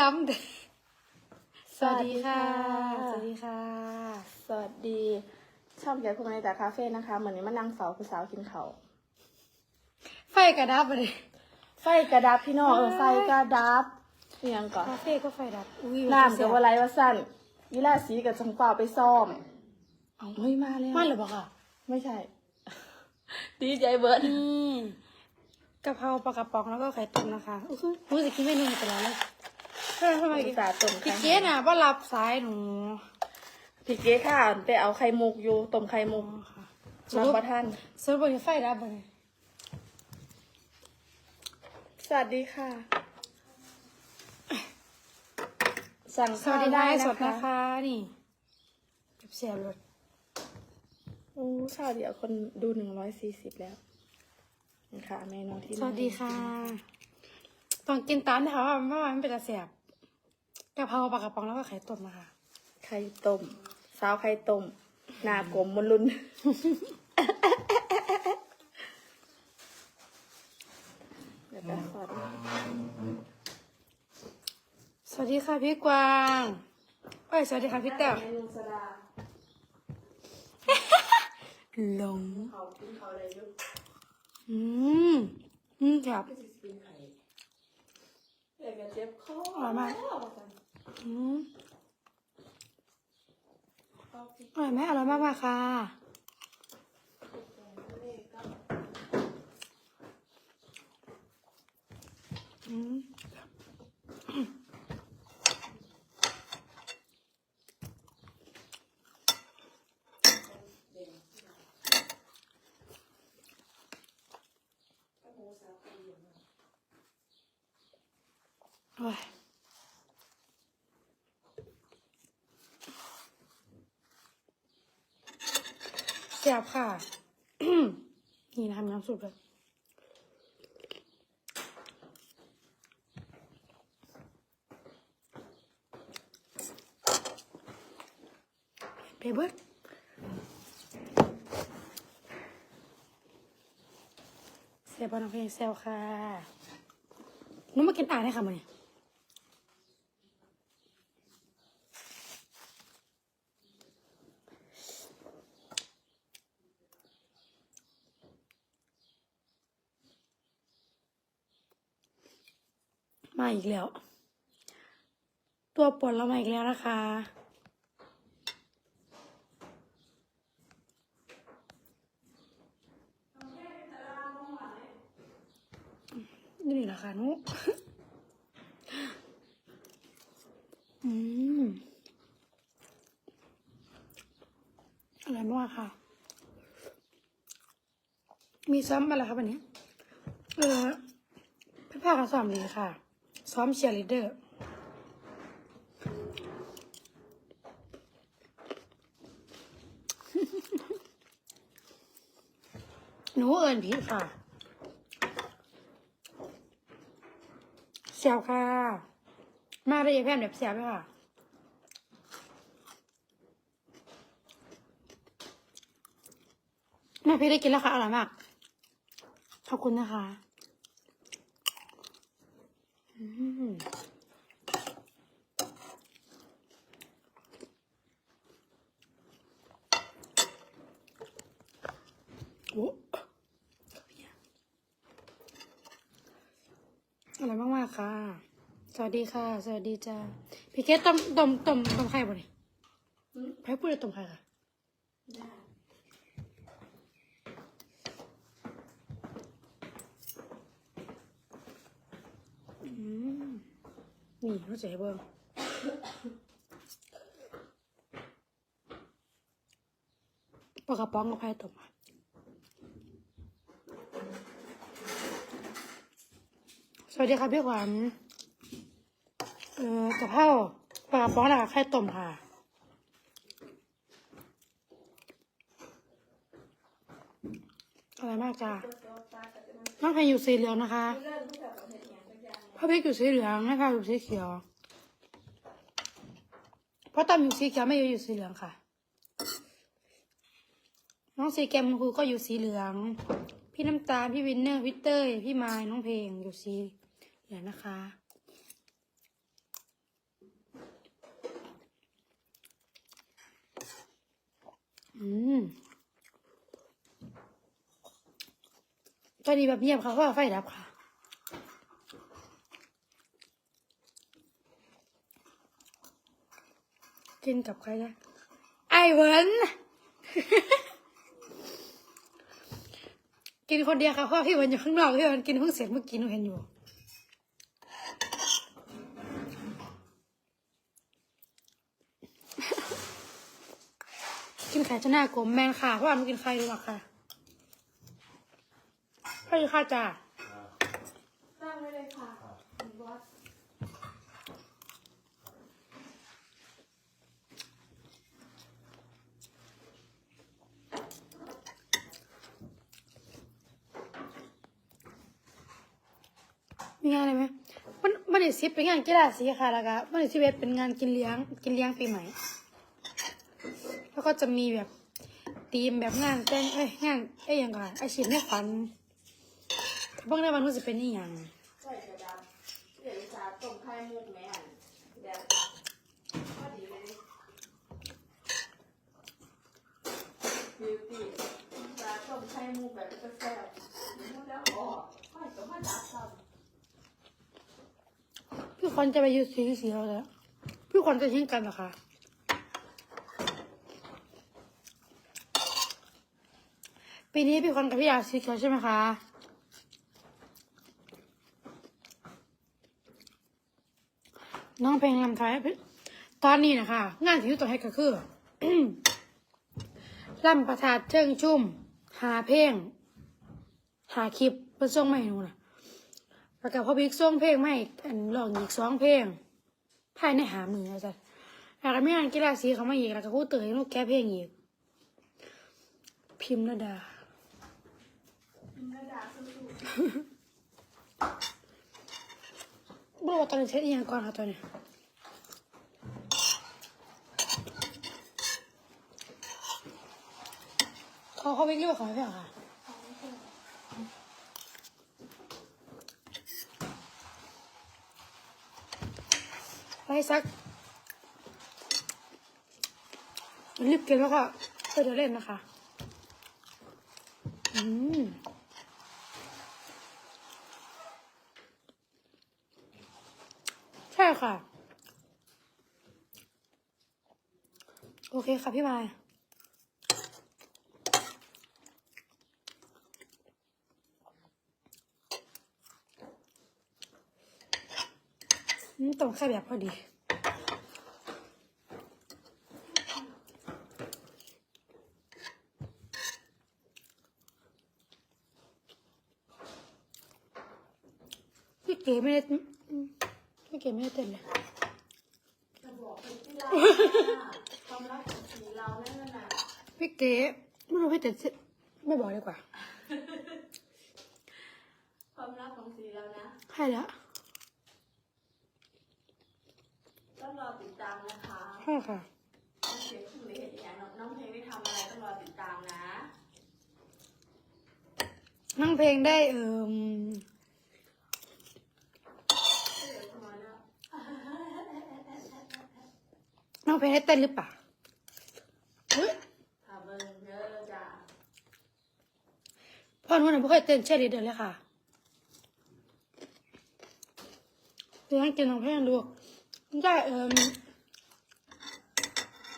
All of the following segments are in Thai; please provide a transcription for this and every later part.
ดำเด้สวัสดีค่ะ สวัสดีค่ะ สวัสดี ช่องแกพวกในแต่คาเฟ่นะคะ เหมือนนี้มานั่งเฝ้าผู้สาวกินเขาวไฟกระดับเลยไฟกระดับพี่น้องเออไฟกระดับเนียงก่อนคาเฟ่ก็ไฟดับอุ้ยน้ำกับอะไรวะสั้นวิลาสีกับจังเปล่าไปซ่อมเอาเฮ้ยมาแล้วมันเหรือเปล่าค่ะ ไม่ใช่ ดีใจเบิร์ดนี่กะเพราปลากระป๋องแล้วก็ไข่ต้มนะคะอุ้ยรู้สึกกินเมนูนี้ไปแล้วเลย ทำไมทำไมอุตส่าห์ต้มพี่ไข่เจ๊น่ะว่ารับสายหนูพี่เก๊ค่ะไปเอาไข่มุกอยู่ต้มไข่มุกค่ะรับประท่านสรุปว่าไฟดับเลยสวัสดีค่ะ สั่งสวัสดีได้ได้นะสดคะนะคะนี่เสียบเลยโอ้ชาวเดียวคนดูหนึ่งร้อยสี่สิบแล้วนะคะเมนูที่สวัสดีค่ะ ต้องกินตามนะคะว่าเมื่อวานมันเป็นตาเสียบ กะเพราปลากระป๋องแล้วก็ไข่ต้มนะคะไข่ต้มสาวไข่ต้มหน้ากลมมนลุนเดี๋ยวนะขอดูสวัสดีค่ะพี่กวางเอ้ยสวัสดีค่ะพี่แต้วเมนูสดาหลงเขากินเขาอะไรอยู่อืมอืมครับ ก็จะกินไข่เด็กจะเจ็บคออร่อยมาก อืมอร่อยไหมอร่อยมากมากๆค่ะ อืมโอ้ย เสียบค่ะ นี่นะคะมีน้ำซุปเลยเปเบิร์ดเสียบอลน้องเพลงเซลค่ะนุ่มมากินอ่านให้ค่ะมันเนี่ย มาอีกแล้ว ตัวปวดเรามาอีกแล้วนะคะ นี่แหละค่ะนุอืมอร่อยมากค่ะ มีซ้ำอะไรครับวันนี้ เออพี่ภาคเขาซ้อมดีค่ะ ซ้อมเชียร์ลีเดอร์หนูเอิญพี่ค่ะเสียวค่ะ มาไปยายแพมเดี๋ยวเสียวไปค่ะแม่พี่ได้กินแล้วค่ะอร่อยมาก ขอบคุณนะคะ โอ้อะไรมากมากๆค่ะ สวัสดีค่ะ สวัสดีจ้าพี่เกดต้มต้มต้มต้มไข่บ่เนี่ยใครพูดเลยต้มไข่ค่ะ นี่เขาจะให้เบิ่งปลากระป๋องกับไข่ต้มอะสวัสดีค่ะพี่ขวัญเอ่อกะเพราปลากระป๋องแล้วก็ไข่ต้มค่ะ อะไรมากจ้าน้องเพลงอยู่สีเหลืองนะคะ พ่อพริกอยู่สีเหลืองนะคะอยู่สีเขียวเพราะตั้มอยู่สีเขียวไม่อยู่อยู่สีเหลืองค่ะ น้องสีแกมคุณครูก็อยู่สีเหลือง พี่น้ำตาลพี่วินเนอร์พี่เต้ยพี่มายน้องเพลงอยู่สีเหลืองนะคะอืมตอนนี้แบบเงียบค่ะเพราะไฟดับค่ะ กินกับใครนะ ไอเวิร์นกินคนเดียวค่ะเพราะว่าพี่เวินอยู่ข้างนอกพี่เวินกินเพิ่งเสร็จเมื่อกี้หนูเห็นอยู่ กินไข่จะหน้ากลมแมนค่ะเพราะว่าหนูกินไข่รู้หรอค่ะพ่ออยู่ค่ะจ้าตั้งไว้เลยค่ะคุณบอส มีงานอะไรไหมมันมันได้ซิปเป็นงานกีฬาสีค่ะแล้วก็มันได้ซิปเป็นงานกินเลี้ยง กินเลี้ยงปีใหม่ แล้วก็จะมีแบบธีมแบบงานแต่งเอ้ยงานไอ้ยยังก่อนไอ้ชิ้นในฝันแต่บางในวันมันจะเป็นนี่ยังใส่กระดาษเดี๋ยวจะต้มไข่มุกแม่อันแบบพอดีเลยบิวตี้จะต้มไข่มุกแบบแฟเดี๋ยวแล้วออกค่ก็มาดับซ้ำ พี่คอนจะไปอยูสีสีเราแล้ว พี่คอนจะทิ้งกันเหรอคะปีนี้พี่คอนกับพี่อยากสีเขียวใช่ไหมคะน้องเพลงลำไทยตอนนี้นะคะงานที่อยู่ต่อให้ก็คือลำประทาดเชิงชุ่ม หาเพลง หาคลิปเพื่อส่งมาให้หนูนะ แล้วก็พอบิ๊กส่งเพลงมาให้อันร้องอีกสองเพลงภายในหามือนะจ๊ะแล้วก็มีงานกีฬาสีเขามาอีกแล้วก็คู่เตยลูกแก้เพลงอีก พิมพ์ระดากระดาษสู้บอกว่าตอนนี้เช็ดอีกอย่างก่อนค่ะตอนนี้เขาเขาวิ่งเรียกว่าขอให้เพื่อนค่ะ ไปสักรีบกินแล้วก็ไปเดินเล่นนะคะ อืมใช่ค่ะ โอเคค่ะพี่มาย ตรงแค่แบบพอดีพี่เก๋ไม่ได้อืมพี่เก๋ไม่ได้เต้นเลยจะบอกเป็นที่เราความรักของสีเรานั่นน่ะพี่เก๋ไม่รู้พี่เต้นสิไม่บอกดีกว่าความรักของสีเรานะให้แล้ว ต้องรอติดตามนะคะ ให้ค่ะ น้องเพลงคุณไม่เห็นอย่างน้องน้องเพลงได้ทำอะไรต้องรอติดตามนะ นั่งเพลง ได้เอ่มเดี๋ยวจะมาแล้วนั่งเพลงได้เต้นหรือเปล่าเฮ้ยถามเบิ้งเด้อจ้าพ่อหนูน่ะไม่เคยเต้นเช่นนี้เดินเลยค่ะเดี๋ยวให้กินน้องเพลงดูได้เอ่ม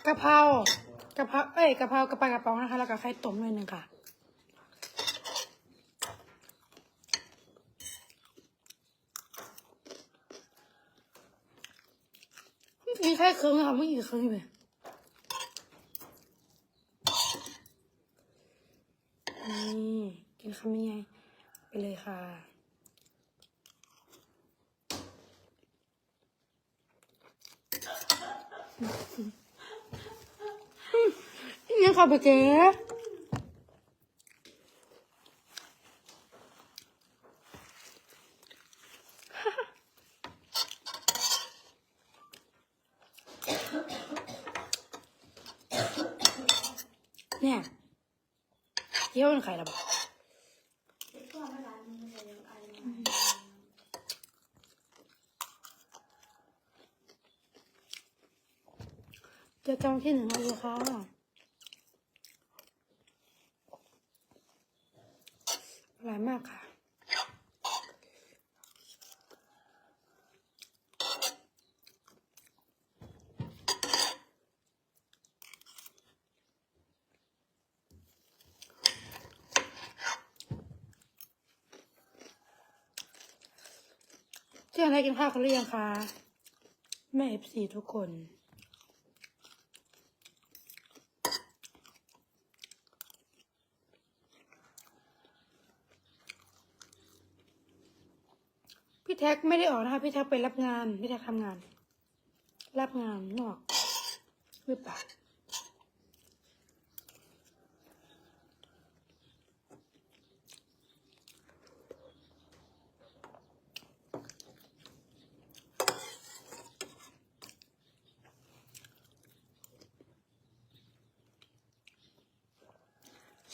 กะเพรากะเพราเอ้ยกะเพรากระปากระป๋องนะคะ แล้วก็ไข่ต้มหน่อยหนึ่งค่ะ มีแค่ครึ่งค่ะไม่กี่เครื่องเลยนี่กินคำยังไงไปเลยค่ะยังขับไปเก๋ เนี่ยเยี่ยวเป็นใครล่ะบอกก็ไร้านนี้เจอกันที่หนึ่งเลยค่ะไป ร่อยมากค่ะ ท่าวกันหรือยังคะแม่เอฟซีทุกคนพี่แท็กไม่ได้ออกนะคะพี่แท็กไปรับงาน พี่แท็กทำงาน รับงานนอกหรือเปล่า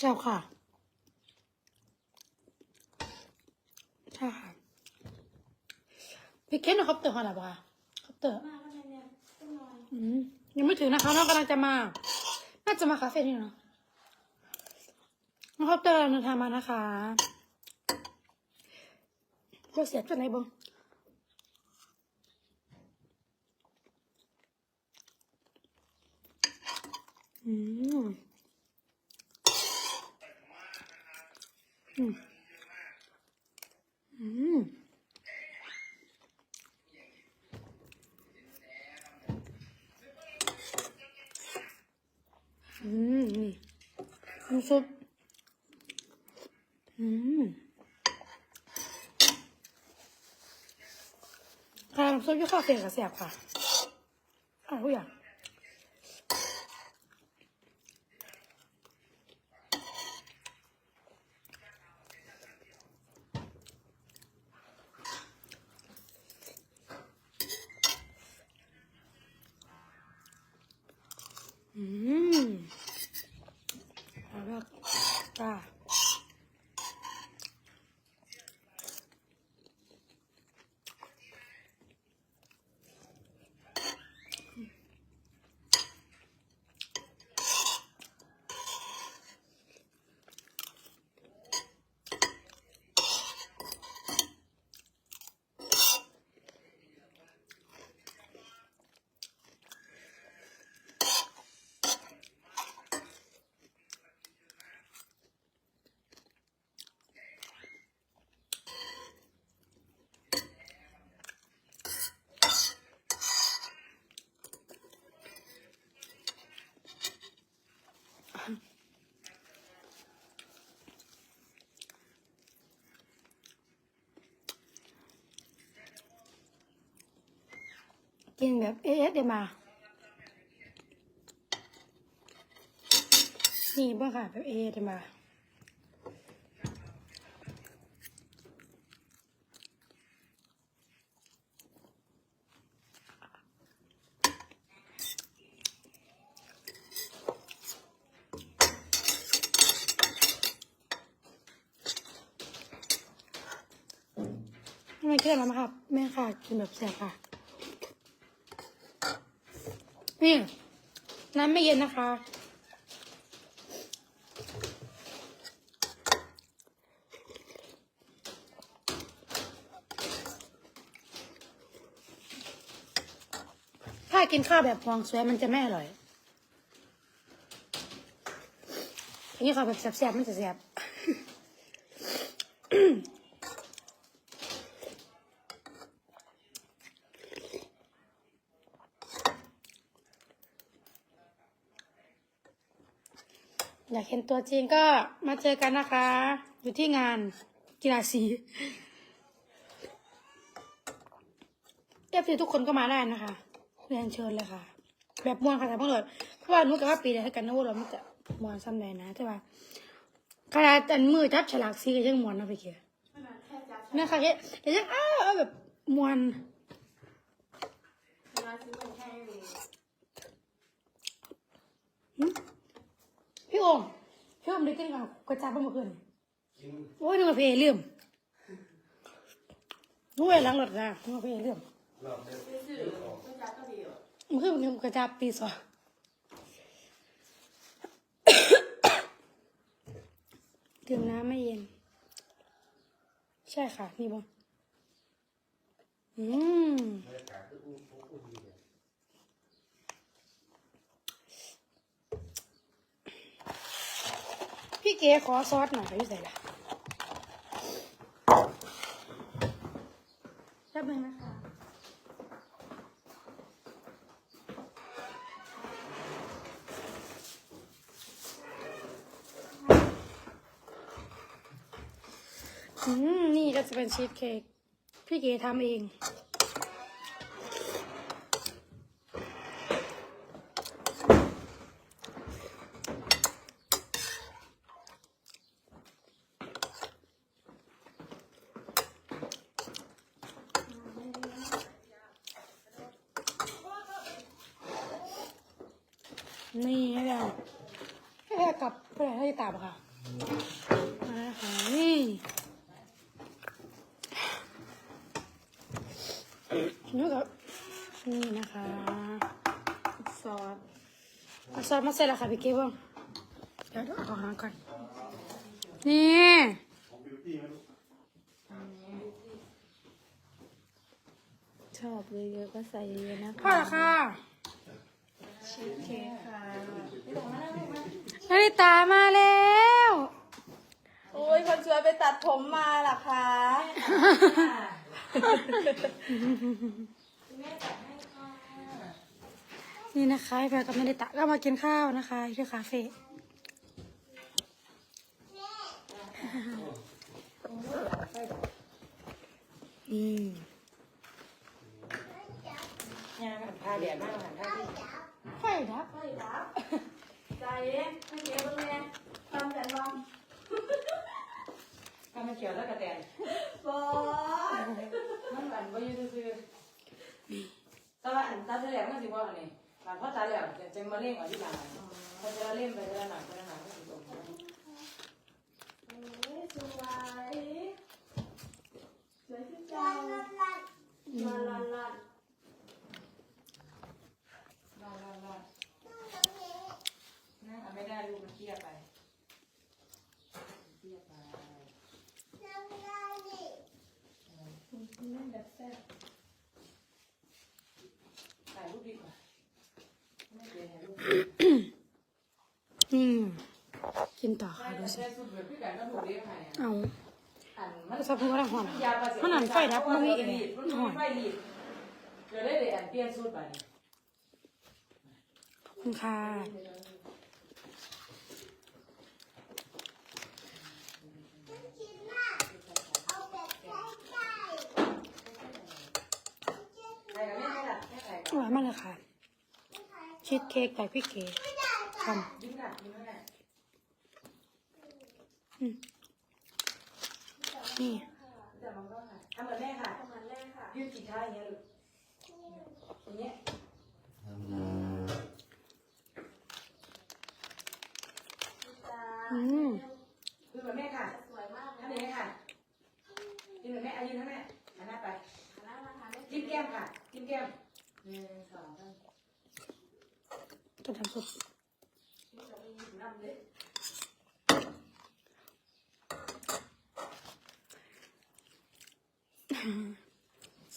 ช่ค่ะ ใช่ค่ะพี่เคนเอาคอปเตอร์มาหรือเปล่าคอปเตอร์มาแล้วเนี่ยต้องนอนอืมยังไม่ถึงนะคะน้องกำลังจะมา น่าจะมาคาเฟ่นี่เนาะน้องคอปเตอร์เดินทางมานะคะเลือกเสียบจากไหนบ้างอืม อืมอืมอืมนี่น้ำซุปอืมค่ะน้ำซุปยี่ข้าวเฟ่กับแสบค่ะอร่อยทุกอย่าง อืมอร่อยมากจ้า กินแบบเอสเดมานี่บ้างค่ะแบบเอสเดมาทำไมเครียดแล้วนะครับ แม่ค่ะกินแบบแสบค่ะ นี่น้ำไม่เย็นนะคะ ถ้ากินข้าวแบบฟองสวยมันจะไม่อร่อยอันนี้ข้าวแบบแสบๆมันจะแสบ อยากเห็นตัวจริงก็มาเจอกันนะคะ อยู่ที่งานกีฬาสีเอฟซีทุกคนก็มาได้นะคะเรียนเชิญเลยค่ะ แบบมวนค่ะแต่เพิ่งเลยเพราะว่าหนู้กับว่าปีเดียวกันนะว่าเราไม่จะมวนซ้ำใดนะแต่ว่าขนาดอันมือจับฉลากสีก็ยังมวนนะพี่เกียร์ขนาดแค่จับนะคะแค่แต่ยังอ้าวเอาแบบมวนเวลาซื้อเป็นแค่เลย พี่โอมพี่โอมได้กินกับกระจับเมื่อคืนกินโอ้ยนึกว่าพี่เอเลื่อมนึกว่าหลังรถนะนึกว่าพี่เอเลื่อมรอบเดียวซื้อซื้อก็จับก็ดีอะมันคือมันกระจับปีสองดื่มน้ำไม่เย็น ใช่ค่ะ นี่บ่อืมบรรยากาศคืออุ่นอุ่นดีเลย พี่เก๋ขอซอสหน่อยพี่ใส่ละแป๊บนึงนะคะอืมนี่ก็จะเป็นชีสเค้กพี่เก๋ทำเอง นี่ให้เรให้แพรกลับไปไหนให้ตาบค่ะมาค่ะนี่นี่กับนี่นะคะซอสเอาซอสมาเสร็จแล้วค่ะพี่เก๋บ้างเดี๋ยวเอาของหาก่อนนี่ชอบเยอะๆก็ใส่เยอะๆนะพ่อละค่ะ ชีสเค้กค่ะนาฬิตามาแล้ว โอ้ยคนสวยไปตัดผมมาล่ะคะนี่นะคะพี่แพรกับนาฬิตาก็มากินข้าวนะคะที่คาเฟ่นี่เนี่ยมันพาเดียดมากค่ะท่านที่ ไฟดับใช่ครับใจเอ๊ะให้เก๋บ้างแม่ทำแต่ลองถ้ามันเขียวแล้วกระแตนบอสมันหวานว่าอยู่ซื่อๆแต่ว่าอันตัดไปแล้วมันสิว่าอันนี้หวานเพราะตัดแล้วจะจะมาเล่งเอาที่หลังพอจะเล่งไปจะหนักจะหนักก็สิตรงเอ้ยสวยสวยขึ้นจังลันลันลันลัน รอรอรอนั่ง เอาไม่ได้ลูกมันเครียดไปเครียดไปนั่นแบบแซ่บถ่ายรูปดีกว่าไม่เปลี่ยนถ่ายรูปอืมกินต่อใช่ค่ะดูสิใช่สุดแบบพี่ไก่ก็ถูกเรียกไงเอาอันมันสับพูดอะไรหอนยาภาษีมันหันไฟดับมันมีเองมันมีไฟรีดเดี๋ยวได้เดี๋ยวอันเปลี่ยนสูตรไปขอบคุณค่ะ ใครกับแม่ใครล่ะ แม่ใครอร่อยมากเลยค่ะ ชีสเค้กจากพี่เก๋ทยิ้มหนักยิ้มแม่ำอืมนี่แม่ค่ะทำเหมือนแม่ค่ะประมาณแรกค่ะยืดกี่ท่าอย่างเงี้ยลูกอย่างเงี้ย จ้า อืม คือเหมือนแม่ค่ะ สวยมาก ทำอย่างนี้ค่ะยิ้มเหมือนแม่อายืนนะแม่หันหน้าไป น่ารักค่ะ จิ้มแก้มค่ะจิ้มแก้มหนึ่งสองสาม จะทำสุด น้ำเลย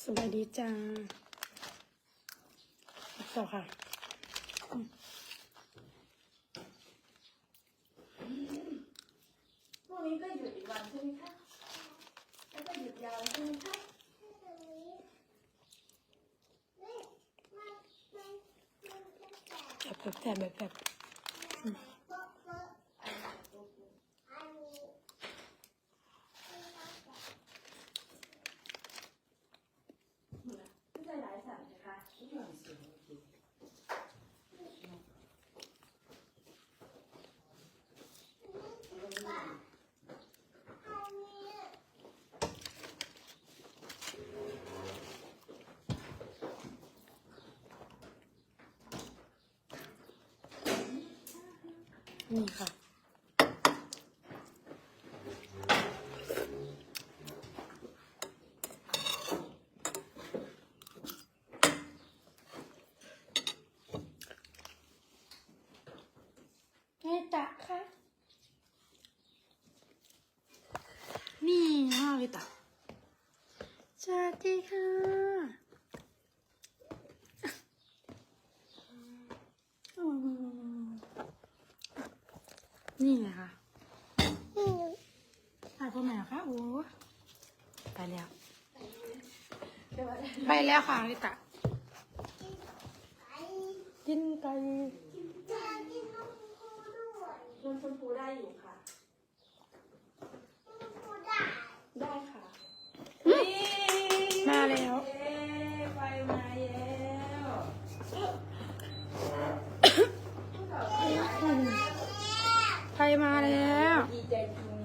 สบายดีจ้าต่อค่ะ พรุ่งนี้ก็หยุดอีกวันใช่ไหมคะแล้วก็หยุดยาวใช่ไหมคะ แบบแบบแบบแบบแบบอืม ไม่ใช่หลายสัตว์นะคะ นี่ค่ะไงตะคะนี่มากเลยตะ นี่ไงคะถ่ายพ่อแม่ค่ะโอ้ไปแล้ว ไปแล้วค่ะลิตะกินไก่ ชวนชมพูได้อยู่ค่ะ ได้ค่ะ มาแล้ว เย้ไปมาแล้ว ไปมาแล้ว ดีใจจริง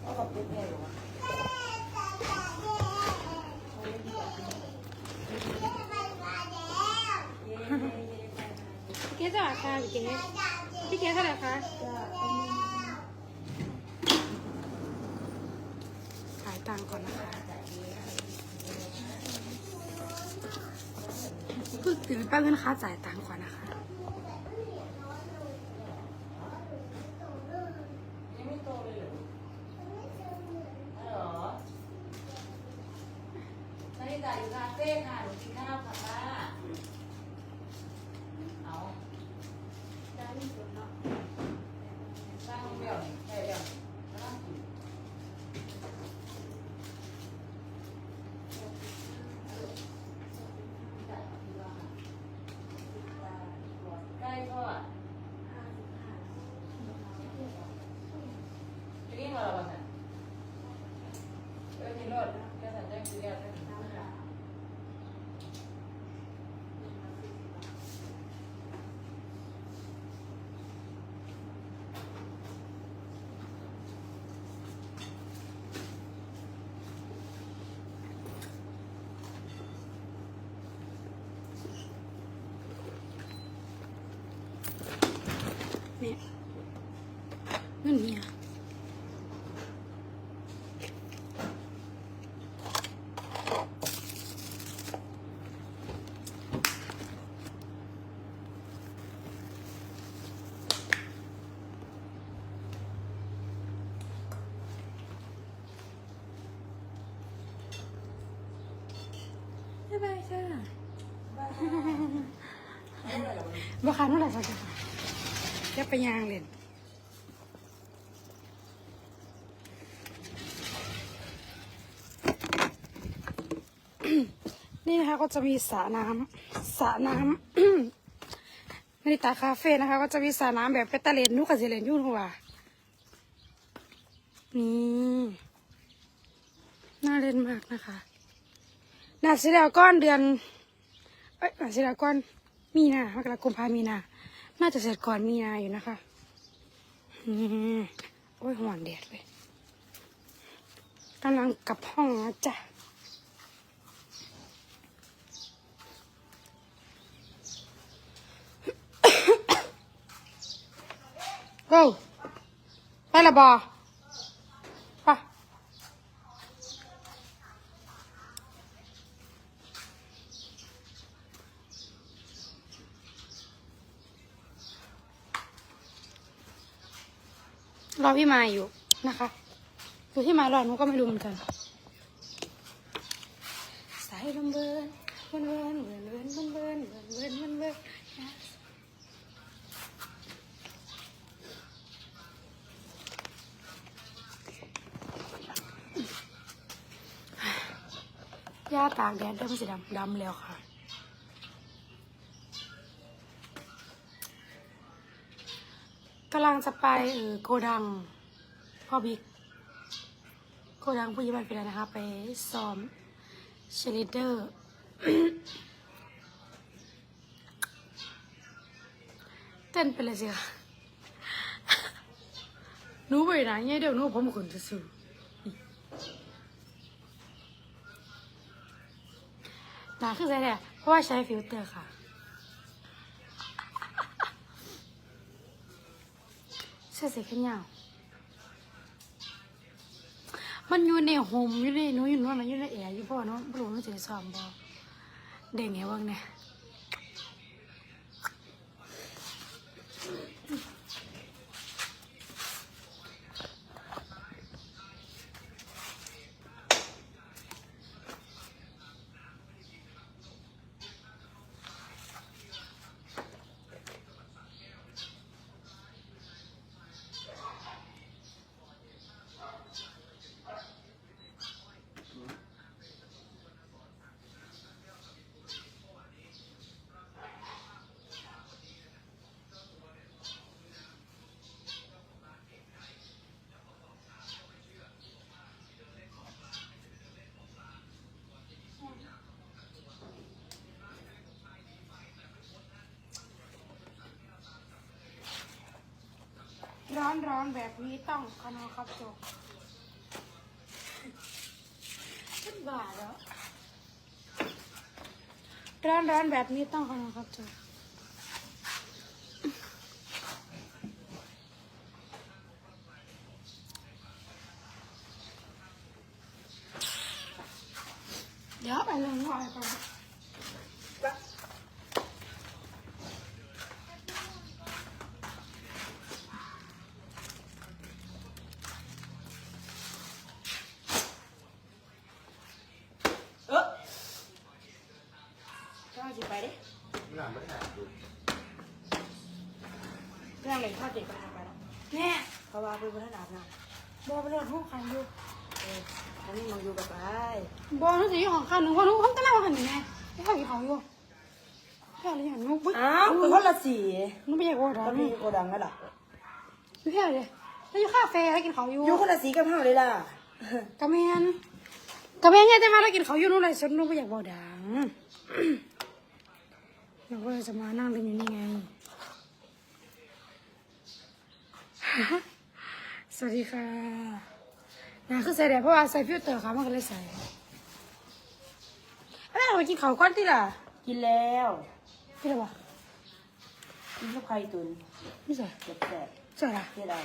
เอาขอบคุณแม่หรอวะ พี่เก๋เท่าไหร่คะพี่เก๋พี่เก๋เท่าไหร่คะขาย ตังก่อนนะคะเพิ่งตื่นแป๊บนึงนะคะจ่ายตังก่อนนะคะ ยังไม่โตเลยเหรอเหรอนาฬิตาอยู่คาเฟ่ค่ะหนูกินข้าวค่ะป้าเอา ได้ที่สุดเนาะ สร้างเดี่ยวนี่ใช่เดี่ยวแล้วนั่งกินใกล้พ่ออะจะกินมาแล้วป่ะเนี่ยเออกินรถแค่สั่งแจ้งซื้อแล้วแค่กินน้ำค่ะ เนี่ยเงินเนี่ยบ๊ายบายค่ะ บ้าค่ะนู่นแหละสักค่ะจะไปยางเล่นนี่นะคะก็จะมีสระน้ำสระน้ำนาริตาคาเฟ่นะคะ ก็จะมีสระน้ำแบบเปตเตอร์เลนนุกกับเซเลนยุ่นหัวนี่น่าเล่นมากนะคะนาสิดาก้อนเดือน เอ้ยนาสิดาก้อน มีนามกราคมพามีนา น่าจะเสร็จก่อนมีนาอยู่นะคะโอ้ยห่วงแดดเลยกำลังกลับห้องนะจ๊ะ go ไปละบอ อพี่มาอยู่นะคะคือที่มารอหนูก็ไม่รู้เหมือนกันสายลมเบิร์นเบิร์นเบิร์นเบิร์นเบิร์นเบิร์นเบิร์นเบิร์นเบิร์นเบิร์นย่าตากแดดได้ไม่สีดำดำแล้วค่ะ กำลังจะไปเออโกดังพ่อบิ๊กโกดังผู้ยิบันเป็นอะไรนะคะ ไปซ้อมเชลิเดอร์เต้นไปเลยสิค่ะหนูไปไหนเนี่ยเดี๋ยวหนูผมขนจะสู้หนาขึ้นใจแหละเพราะว่าใช้ฟิลเตอร์ค่ะ เสื้อสีขยาว มันอยู่ในโฮมอยู่ในนู้อยู่นู้นนอยู่ในแอร์อยู่พ่อเนาะบรู้มันจะได้ซ้อมบ่เด้งไงว่างเนี่ย ร้อนร้อนแบบนี้ต้องคณะครับจบขึ้นบ่าแล้วร้อนร้อนแบบนี้ต้องคณะครับจบเดี๋ยวไปลงหน่อยก่อน เออก็ สิไปเด้หน้าไม่ได้ดูเรื่องอะไรข้าวเด็กไปทำไปแล้วแน่เพราะว่าเป็นพัฒนาหน้าบอไปโดนห้องขันอยู่เอออันนี้มองอยู่กับไปบอทั้งสี่ของขันหนึ่งคนนู้นเขาก็เล่าขันอยู่ไงไม่เข้ากี่ของอยู่แค่อะไรอย่างนู้นปุ๊บอ้าวเป็นคนละสีนู้นไม่อยากโกรธตอะอนนี้โกดังแล้วล่ะไม่แค่เลยแล้วอยู่คาเฟ่แล้วกินเขาอยู่อยู่คนละสีกับเฮาเลยล่ะกระเมียนกระเมียนเนี่ยจะมาแล้วกินเขาอยู่นู้นเลยฉันนู้นไม่อยากบอกดัง เราก็เลยจะมานั่งเล่นอยู่นี่ไง สวัสดีค่ะนาคือใส่แดดเพราะว่าใส่ฟิลเตอร์ค่ะมันก็เลยใส่แล้วเราไปกินเขาวก้อนที่ล่ะกินแล้วพี่ละวะกินกับไข่ตุนไม่ใส่เจ็บแสบใส่ละเสียดาย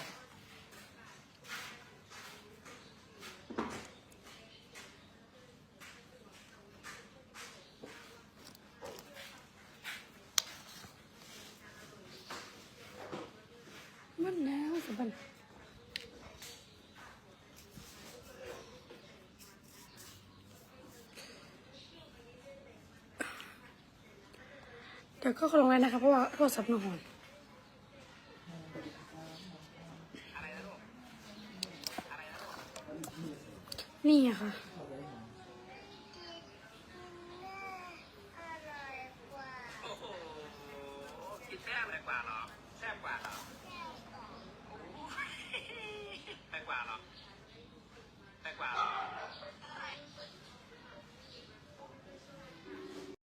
มันแล้วสบัน เดี๋ยวก็ลงเลยนะคะเพราะว่าโทรศัพท์หนูหอนนี่อะค่ะ